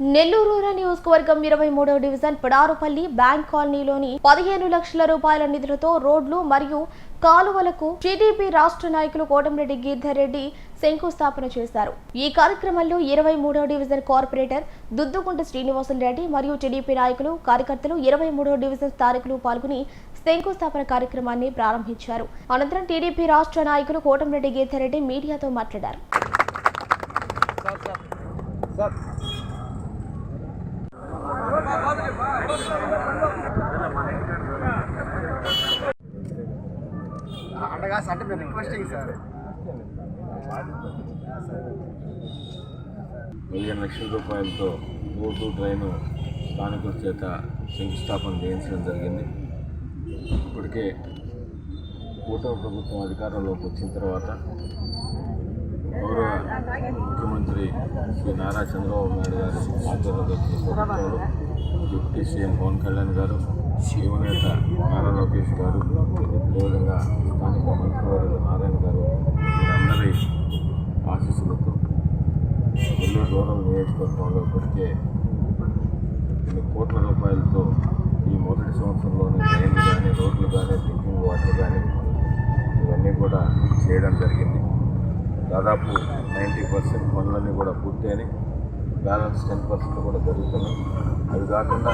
Nellore rural నియోజకవర్గం ఇరవై మూడవ డివిజన్ పిడారుపల్లి బ్యాంక్ కాలనీలోని పదిహేను లక్షల రూపాయల నిధులతో రోడ్లు మరియు కాలువలకు టీడీపీ రాష్ట్ర నాయకులు కోటమిరెడ్డి గిరిధర్ రెడ్డి శంకుస్థాపన చేశారు. ఈ కార్యక్రమంలో ఇరవై మూడవ డివిజన్ కార్పొరేటర్ దుద్దుకుంట శ్రీనివాసులు రెడ్డి మరియు టీడీపీ నాయకులు కార్యకర్తలు ఇరవై మూడవ డివిజన్ స్థానికులు పాల్గొని శంకుస్థాపన కార్యక్రమాన్ని ప్రారంభించారు. అనంతరం టీడీపీ రాష్ట్ర నాయకులు కోటమిరెడ్డి గిరిధర్ రెడ్డి మీడియాతో మాట్లాడారు. అండగా అంటే మేము రిక్వెస్టింగ్ సార్. మిలియన్ లక్షల రూపాయలతో రోడ్డు ట్రైను స్థానికుల చేత శంకుస్థాపన చేయించడం జరిగింది. ఇప్పటికే కూటమి ప్రభుత్వం అధికారంలోకి వచ్చిన తర్వాత గౌరవ ముఖ్యమంత్రి శ్రీ నారా చంద్రబాబు నాయుడు గారు ఆధ్వర్యంలో డిప్యూటీ సీఎం పవన్ కళ్యాణ్ గారు యువనేత నారా లోకేష్ గారు అదేవిధంగా స్థానిక మంత్రివర్యులు నారాయణ గారు వీరందరి ఆశీస్సులతో నెల్లూరు రూరల్ నియోజకవర్గంలో ఇప్పటికే కొన్ని కోట్ల రూపాయలతో ఈ మొదటి సంవత్సరంలోనే ట్రైన్లు కానీ రోడ్లు కానీ డ్రింకింగ్ వాటర్ కానీ ఇవన్నీ కూడా చేయడం జరిగింది. దాదాపు నైంటీ పర్సెంట్ పనులన్నీ కూడా పూర్తయినాయి. బ్యాలెన్స్ టెన్ పర్సెంట్ కూడా జరుగుతున్నాయి. ఇది కాకుండా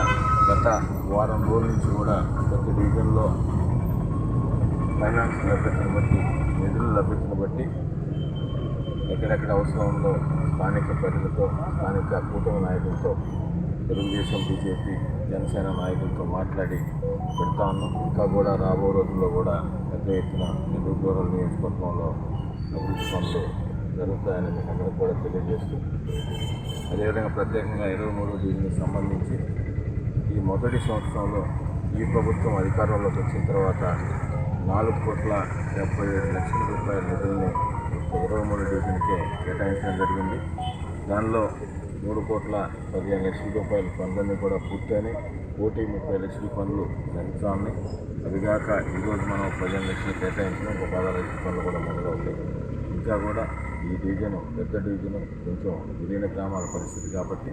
గత వారం రోజుల నుంచి కూడా ప్రతి డివిజన్లో ఫైనాన్స్ లభ్యతను బట్టి నిధులు లభ్యతను బట్టి ఎక్కడెక్కడ అవసరం ఉందో స్థానిక ప్రజలతో స్థానిక కూటమి నాయకులతో తెలుగుదేశం బీజేపీ జనసేన నాయకులతో మాట్లాడి పెడతా ఉన్నాం. ఇంకా కూడా రాబో రోజుల్లో కూడా పెద్ద ఎత్తున నిధులు దూరం నియోజకవర్గంలో అభివృద్ధి పనులు జరుగుతాయని మీకు అందరికీ కూడా తెలియజేస్తూ అదేవిధంగా ప్రత్యేకంగా ఇరవై మూడు దీనికి సంబంధించి ఈ మొదటి సంవత్సరంలో ఈ ప్రభుత్వం అధికారంలోకి వచ్చిన తర్వాత నాలుగు కోట్ల డెబ్బై ఏడు లక్షల రూపాయల నిధుల్ని ఇరవై మూడు డివిజన్కే కేటాయించడం జరిగింది. దానిలో మూడు కోట్ల పదిహేను లక్షల రూపాయల పనులన్నీ కూడా పూర్తయినాయి. కోటి ముప్పై లక్షల పనులు జరుగుతూ ఉన్నాయి. అదిగాక ఈరోజు మనం పదిహేను లక్షలు కేటాయించిన ఒక పదహారు లక్షల పనులు కూడా మొదలవుతాయి. ఇంకా కూడా ఈ డివిజన్ పెద్ద డివిజన్ కొంచెం విలీన గ్రామాల పరిస్థితి కాబట్టి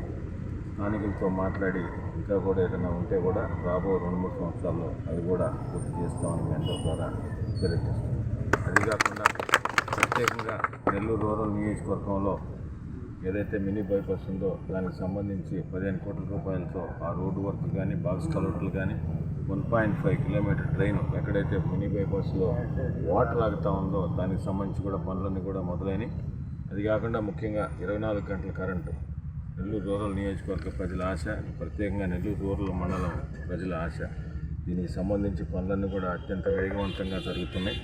స్థానికులతో మాట్లాడి ఇంకా కూడా ఏదైనా ఉంటే కూడా రాబో రెండు మూడు సంవత్సరాల్లో అది కూడా పూర్తి చేస్తామని మీ ద్వారా తెలియజేస్తాం అది కాకుండా ప్రత్యేకంగా నెల్లూరు రూరల్ నియోజకవర్గంలో ఏదైతే మినీ బైపాస్ ఉందో దానికి సంబంధించి పదిహేను కోట్ల రూపాయలతో ఆ రోడ్డు వర్క్ కానీ బాక్స్ కలవట్లు కానీ one point five kilometre train ఎక్కడైతే మినీ బైపాస్లో వాటర్ ఆగుతూ ఉందో దానికి సంబంధించి కూడా పనులన్నీ కూడా మొదలైనవి. అది కాకుండా ముఖ్యంగా ఇరవై నాలుగు గంటల కరెంటు. నెల్లూరు రూరల్ నియోజకవర్గ ప్రజల ఆశ ప్రత్యేకంగా నెల్లూరు రూరల్ మండలం ప్రజల ఆశ. దీనికి సంబంధించి పనులన్నీ కూడా అత్యంత వేగవంతంగా జరుగుతున్నాయి.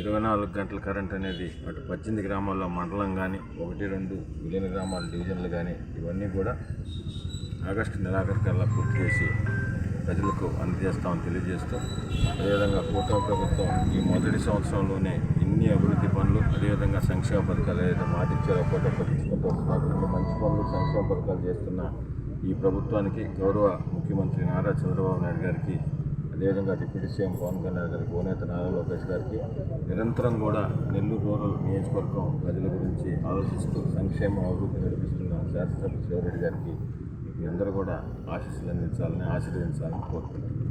ఇరవై నాలుగు గంటల కరెంట్ అనేది అటు పద్దెనిమిది గ్రామాల్లో మండలం కానీ ఒకటి రెండు విలీన గ్రామాల డివిజన్లు కానీ ఇవన్నీ కూడా ఆగస్టు నెలాఖరికల్లా పూర్తి చేసి ప్రజలకు అందజేస్తామని తెలియజేస్తూ అదేవిధంగా కూటమి ప్రభుత్వం ఈ మొదటి సంవత్సరంలోనే ఇన్ని అభివృద్ధి పనులు అదేవిధంగా సంక్షేమ పథకాలు ఏదైతే మాటిచ్చారో పూట పట్టించుకుంటూ మంచి పనులు సంక్షేమ పథకాలు చేస్తున్న ఈ ప్రభుత్వానికి గౌరవ ముఖ్యమంత్రి నారా చంద్రబాబు నాయుడు గారికి అదేవిధంగా డిప్యూటీ సీఎం పవన్ కళ్యాణ్ గారికి ఓనేత నారా లోకేష్ గారికి నిరంతరం కూడా నెల్లూరు రూరల్ నియోజకవర్గం ప్రజల గురించి ఆలోచిస్తూ సంక్షేమ అభివృద్ధి నడిపిస్తున్న శాసనసభ్యులు శివరెడ్డి గారికి మీ అందరూ కూడా ఆశీస్సులు అందించాలని ఆశీర్వదించాలని కోరుకుంటున్నాను.